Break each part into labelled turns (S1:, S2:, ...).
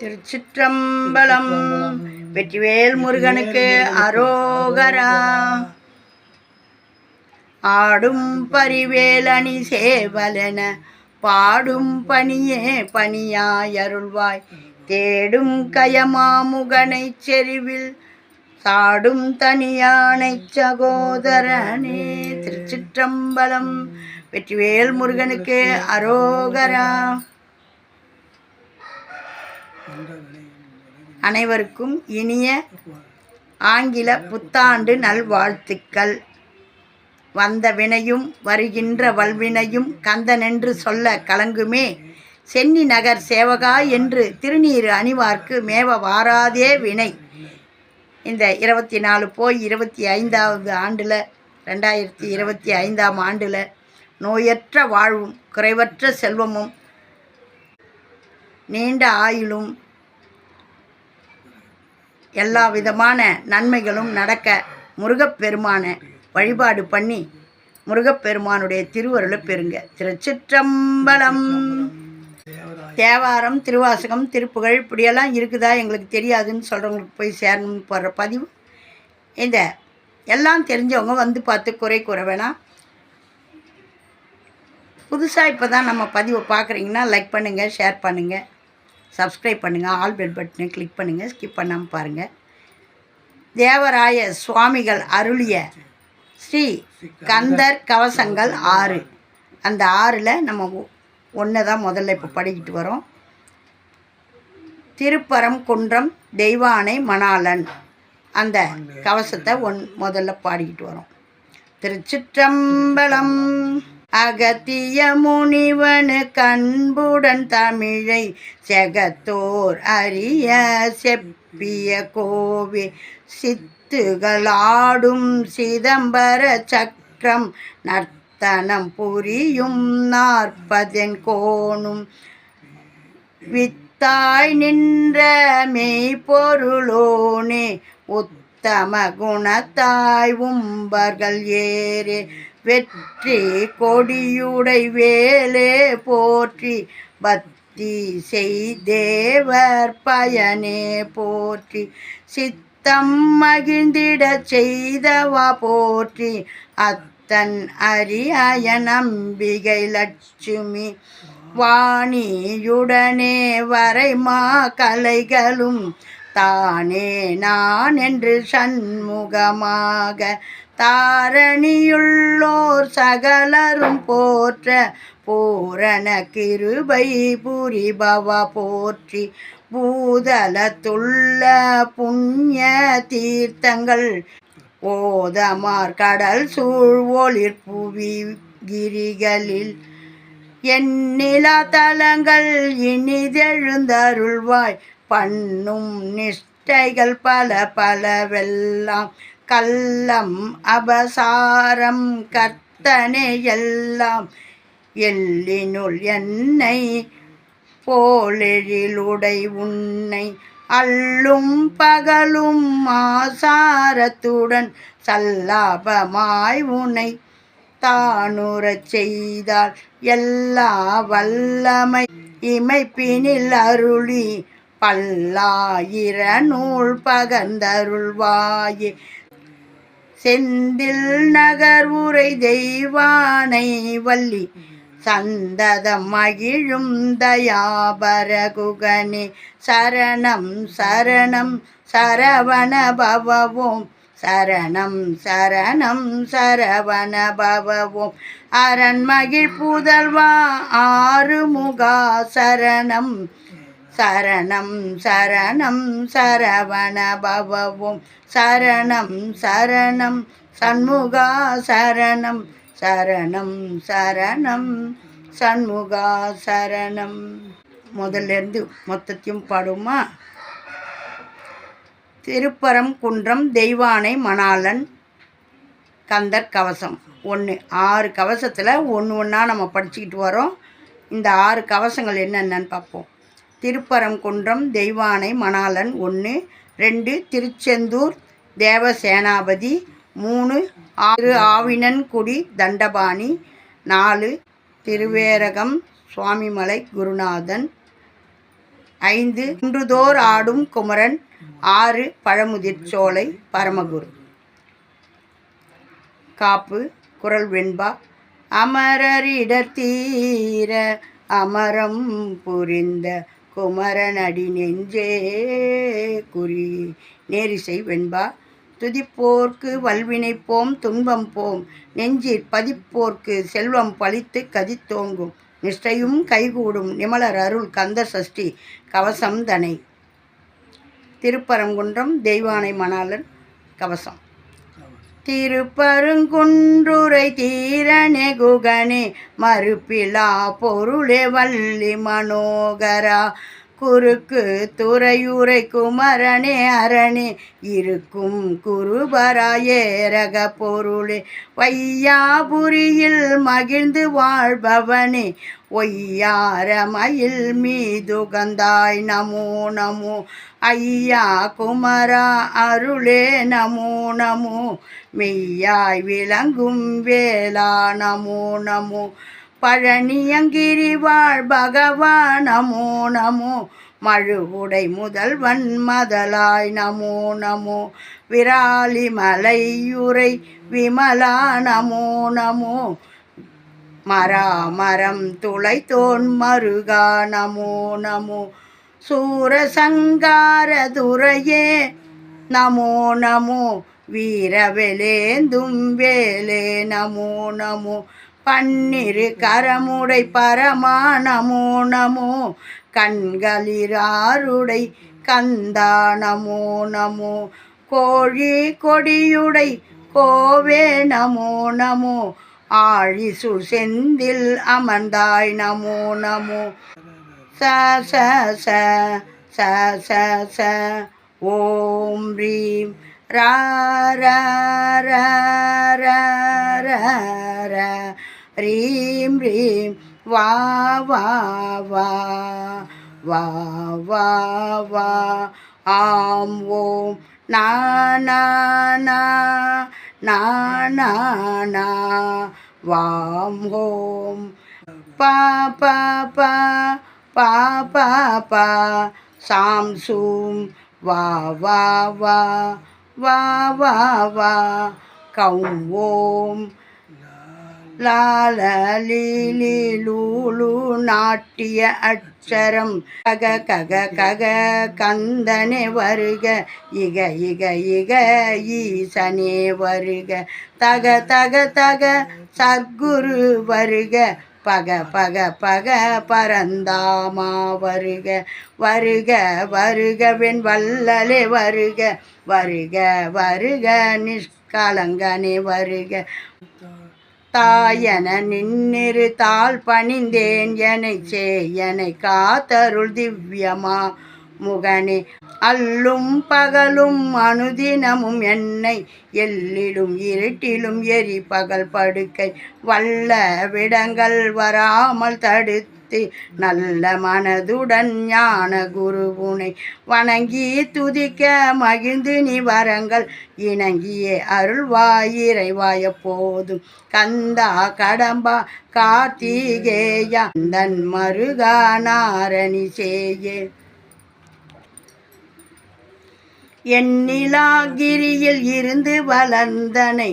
S1: திருச்சிற்றம்பலம். வெற்றிவேல் முருகனுக்கு அரோகரா. ஆடும் பரிவேலணி சேவலென பாடும் பணியே பணியாயருள்வாய். தேடும் கயமாமுகனை செறிவில் சாடும் தனியானை சகோதரனே திருச்சிற்றம்பலம். வெற்றிவேல் முருகனுக்கு அரோகரா. அனைவருக்கும் இனிய ஆங்கில புத்தாண்டு நல்வாழ்த்துக்கள். வந்த வினையும் வருகின்ற வல்வினையும் கந்தனென்று சொல்ல கலங்குமே. சென்னி நகர் சேவகா என்று திருநீர் அணிவார்க்கு மேவ வாராதே வினை. இந்த இருபத்தி நாலு போய் இருபத்தி ஐந்தாவது ஆண்டில் ரெண்டாயிரத்தி இருபத்தி ஐந்தாம் ஆண்டில் நோயற்ற வாழ்வும் குறைவற்ற செல்வமும் நீண்ட ஆயுளும் எல்லா விதமான நன்மைகளும் நடக்க முருகப்பெருமானை வழிபாடு பண்ணி முருகப்பெருமானுடைய திருவருளை பெறுங்க. திருச்சிற்றம்பலம். தேவாரம் திருவாசகம் திருப்புகழ் இப்படியெல்லாம் இருக்குதா எங்களுக்கு தெரியாதுன்னு சொல்கிறவங்களுக்கு போய் சேரணும்னு போடுற பதிவு. இந்த எல்லாம் தெரிஞ்சவங்க வந்து பார்த்து குறை கூற வேணாம். புதுசாக இப்போ தான் நம்ம பதிவை பார்க்குறீங்கன்னா லைக் பண்ணுங்கள் ஷேர் பண்ணுங்கள் சப்ஸ்கிரைப் பண்ணுங்கள் ஆல் பெல் பட்டனை கிளிக் பண்ணுங்கள் ஸ்கிப் பண்ணாமல் பாருங்கள் தேவராய சுவாமிகள் அருளிய ஸ்ரீ கந்தர் கவசங்கள் ஆறு. அந்த ஆறில் நம்ம ஒன்று தான் முதல்ல இப்போ படிக்கிட்டு வரோம். திருப்பரம் குன்றம் தெய்வானை மணாலன் அந்த கவசத்தை ஒன் முதல்ல பாடிக்கிட்டு வரோம். திருச்சிற்றம்பலம் அகத்திய முனிவனு கண்புடன் தமிழை செகத்தோர் அறிய செப்பிய கோவே சித்துகளாடும் சிதம்பர சக்கரம் நர்த்தனம் புரியும் நாற்பதன் கோணும். வித்தாய் நின்ற மெய்ப்பொருளோனே உத்தம குணத்தாய் உம்பர்கள் ஏறே வெற்றி கொடியுடை வேலே போற்றி. பக்தி செய்தேவர் பயனே போற்றி. சித்தம் மகிழ்ந்திட செய்தவா போற்றி. அத்தன் அரிய நம்பிகை லட்சுமி. வாணியுடனே வரைமா கலைகளும். தானே நான் என்று சண்முகமாக தாரணியுள்ளோர் சகலரும் போற்ற பூரண கிருபை புரிபவ போற்றி. பூதலத்துள்ள புண்ணிய தீர்த்தங்கள் ஓதமார் கடல் சூழ் ஒளிர் புவி கிரிகளில் எண்ணிலா தலங்கள் இனிதெழுந்தருள்வாய் பண்ணும் நிஷ்டைகள் பல பலவெல்லாம். கள்ளம் அபசாரம் கர்த்தனே எல்லாம் எல்லினுள் என்னை போலெழிலுடை உன்னை அள்ளும் பகலும் ஆசாரத்துடன் சல்லாபமாய் உனை தானுறச் செய்தால் எல்லா வல்லமை இமைப்பினில் அருளி பல்லாயிர நூல் பகர்ந்தருள்வாயே. செந்தில் நகர் உரை தெய்வானை வள்ளி. சந்ததம் மகிழும் தயாபரகுகனே சரணம் சரணம் சரவண பவவோம். சரணம் சரணம் சரவண பவவோம். அரண்மகிழ் புதல்வா ஆறுமுகா சரணம். சரணம் சரணம் சரவண பவவும். சரணம் சரணம் சண்முகா சரணம். சரணம் சரணம் சண்முகா சரணம். முதல்ல இருந்து மொத்தத்தையும் பாடுமா? திருப்பரம் குன்றம் தெய்வானை மணாளன் கந்தர் கவசம். ஒன்று ஆறு கவசத்தில் ஒன்று ஒன்றா நம்ம படிச்சுக்கிட்டு வரோம். இந்த ஆறு கவசங்கள் என்னென்னு பார்ப்போம். திருப்பரங்குன்றம் தெய்வானை மணாளன் ஒன்று ரெண்டு திருச்செந்தூர் தேவசேனாபதி மூணு ஆறு ஆவினன்குடி தண்டபாணி நாலு திருவேரகம் சுவாமிமலை குருநாதன் ஐந்து குன்றுதோர் ஆடும் குமரன் ஆறு பழமுதிர் சோலை பரமகுரு. காப்பு குரல் வெண்பா அமரரிடத்தீர அமரம் புரிந்த குமரனடி நெஞ்சே குறி. நேரிசை வெண்பா துதிப்போர்க்கு வல்வினை போம் துன்பம் போம். நெஞ்சிற் பதிப்போர்க்கு செல்வம் பழித்து கதித்தோங்கும். நிஷ்டையும் கைகூடும் நிமலர் அருள் கந்த சஷ்டி கவசம் தனை. திருப்பரங்குன்றம் தெய்வானை மணாளன் கவசம். திருப்பருங்குன்றுரை தீரனே குகனே மறுப்பிலா பொருளே வள்ளி மனோகரா. குறுக்கு துறையூரை குமரனே அரணே. இருக்கும் குருபராயேரக பொருளே வையாபுரியில் மகிழ்ந்து வாழ்பவனே. ஒய்யாரமயில் மீதுகந்தாய். நமோ நமோ. ஐயா குமரா அருளே. நமோ நமோ. மெய்யாய் விளங்கும் வேளா. நமோ நமோ. பழனியங்கிரி வாழ் பகவா நமோ நமோ. மழுவுடை முதல்வன் மதலாய் நமோ நமோ. விராலி மலையுரை விமலா நமோ நமோ. மராமரம் துளைத்தோன் மருகா நமோ நமோ. சூரசங்கார துரையே நமோ நமோ. வீரவெலேந்தும் வேலே நமோ நமோ. பன்னிரு கரமுடை பரமா நமோ நமோ கண்களிராருடை கந்தா நமோ நமோ கோழி கொடியுடை கோவே நமோ நமோ ஆழிசு செந்தில் அமர்ந்தாய் நமோ நமோ. ச ச ச ச ச ச ஓம் ரீம். ரா ரா ரா ரா ரா. ह्रीं ह्रीं वा वा वा वा वा वा आं ॐ ना ना ना ना ना ना वां हों पा पा पा पा पा पा सां सूं वा वा वा वा वा वा कौं ॐ ஓம் லூலு நாட்டிய அச்சரம். கக கக கக கந்தனே வருக இக இக இக ஈசனே வருக. தக தக தக சர்க்குரு வருக பக பக பக பரந்தாமா வருக. வருக வருகவின் வல்லலே வருக வருக வருக நிஷ்கலங்கனே வருக. தாயன நின்னிரு தாழ் பணிந்தேன். எனை சேயனை காத்தருள் திவ்யமா முகனே. அல்லும் பகலும் அனுதினமும் என்னை எல்லிலும் இருட்டிலும் எரி பகல் படுக்கை. வல்ல விடங்கள் வராமல் தடுத்து நல்ல மனதுடன் ஞான குருவுனை வணங்கி துதிக்க மகிழ்ந்து நீ வரங்கள். இணங்கியே அருள்வாய் வாய போதும். கந்தா கடம்பா கார்த்திகேயா தன் மருகா நாரணி சேயே. எண்ணிலாகிரியில் இருந்து வளர்ந்தனை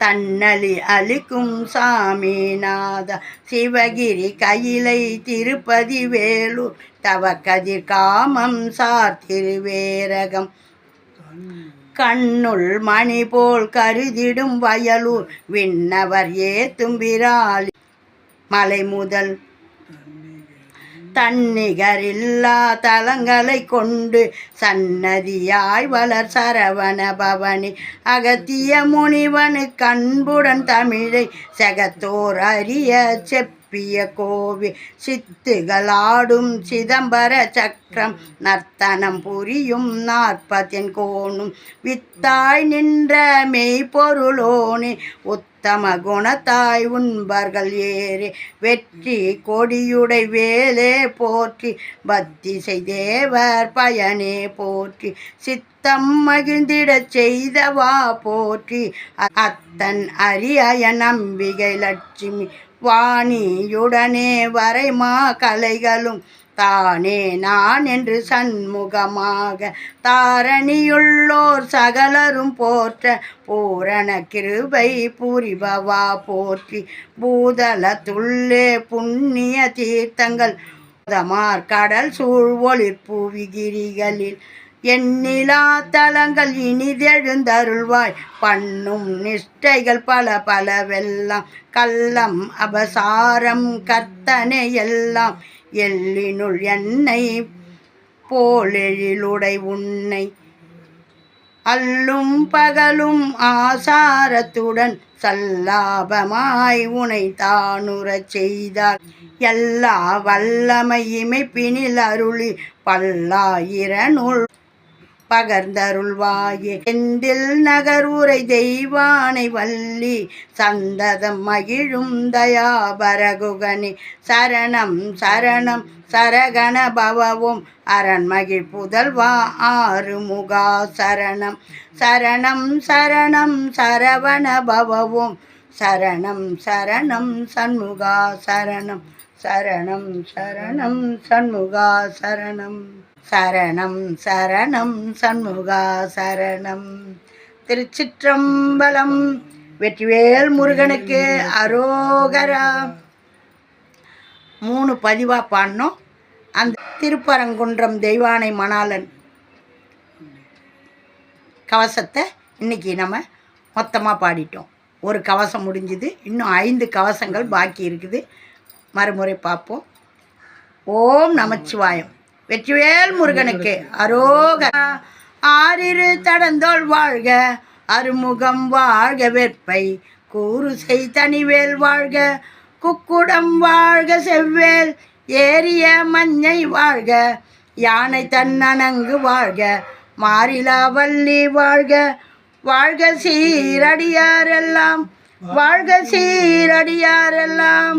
S1: தன்னலி அளிக்கும் சாமிநாத சிவகிரி கையிலை திருப்பதி வேலூர். தவ கதிர் காமம் சார் திருவேரகம். கண்ணுள் மணி போல் கருதிடும் வயலூர். விண்ணவர் ஏத்தும் விராலி. மலை முதல் தன்னிகரில்லா தலங்களை கொண்டு சன்னதியாய் வளர் சரவண பவனி அகத்திய முனிவனு கண்புடன் தமிழை செகத்தோர் அறிய செப்பிய கோவி சித்துகளாடும் சிதம்பர சக்கரம் நர்த்தனம் புரியும் நாற்பத்தின் கோணும். வித்தாய் நின்ற மெய்ப்பொருளோனே உத்தம குணத்தாய் உண்பர்கள் ஏறி வெற்றி கொடியுடை வேலே போற்றி பக்தி செய்தேவர் பயனே போற்றி சித்தம் மகிழ்ந்திடச் செய்தவா போற்றி அத்தன் அரிய நம்பிகை லட்சுமி வாணியுடனே வரைமா கலைகளும். தானே நான் என்று சண்முகமாக தாரணியுள்ளோர் சகலரும் போற்ற பூரண கிருபை பூரிபவா போற்றி. பூதலத்துள்ளே புண்ணிய தீர்த்தங்கள். கடல் சூழ் ஒளிர் எண்ணிலா தலங்கள் இனிதெழுந்தருள்வாய். பண்ணும் நிஷ்டைகள் பல பலவெல்லாம். கள்ளம் அபசாரம் கர்த்தனை எல்லாம். எள்ளினுள் எண்ணெய் போலெழிலுடை உன்னை அல்லும் பகலும் ஆசாரத்துடன் சல்லாபமாய் உனை தானுறச் செய்தார். எல்லா வல்லமை பினில் அருளி பல்லாயிரனுள் பகர்ந்தருள்வாயே. எந்தில் நகரூரை தெய்வானை வள்ளி சந்ததம் மகிழும் தயாபரகுகனி. சரணம் சரணம் சரகண பவவும் அரண்மகிழ் புதல்வா ஆறுமுகா சரணம். சரணம் சரணம் சரவண பவவும் சரணம் சரணம் சண்முகா சரணம். சரணம் சரணம் சண்முகா சரணம். சரணம் சரணம் சண்முகா சரணம். திருச்சிற்றம்பலம் வெற்றிவேல் முருகனுக்கு அரோகரா. மூணு பதிவாக பாடினோம் அந்த திருப்பரங்குன்றம் தெய்வானை மணாலன் கவசத்தை இன்னைக்கு நம்ம மொத்தமாக பாடிட்டோம். ஒரு கவசம் முடிஞ்சுது. இன்னும் ஐந்து கவசங்கள் பாக்கி இருக்குது. மறுமுறை பார்ப்போம். ஓம் நமச்சிவாயம். வெற்றிவேல் முருகனுக்கு அரோக ஆறிரு தடந்தோள் வாழ்க அருமுகம் வாழ்க வெற்பை. கூறுசை தனிவேல் வாழ்க குக்குடம் வாழ்க செவ்வேல். ஏரிய மஞ்சை வாழ்க யானை தன்னணங்கு வாழ்க மாறிலா வள்ளி வாழ்க. வாழ்க சீரடியாரெல்லாம் வாழ்க சீரடியாரெல்லாம்.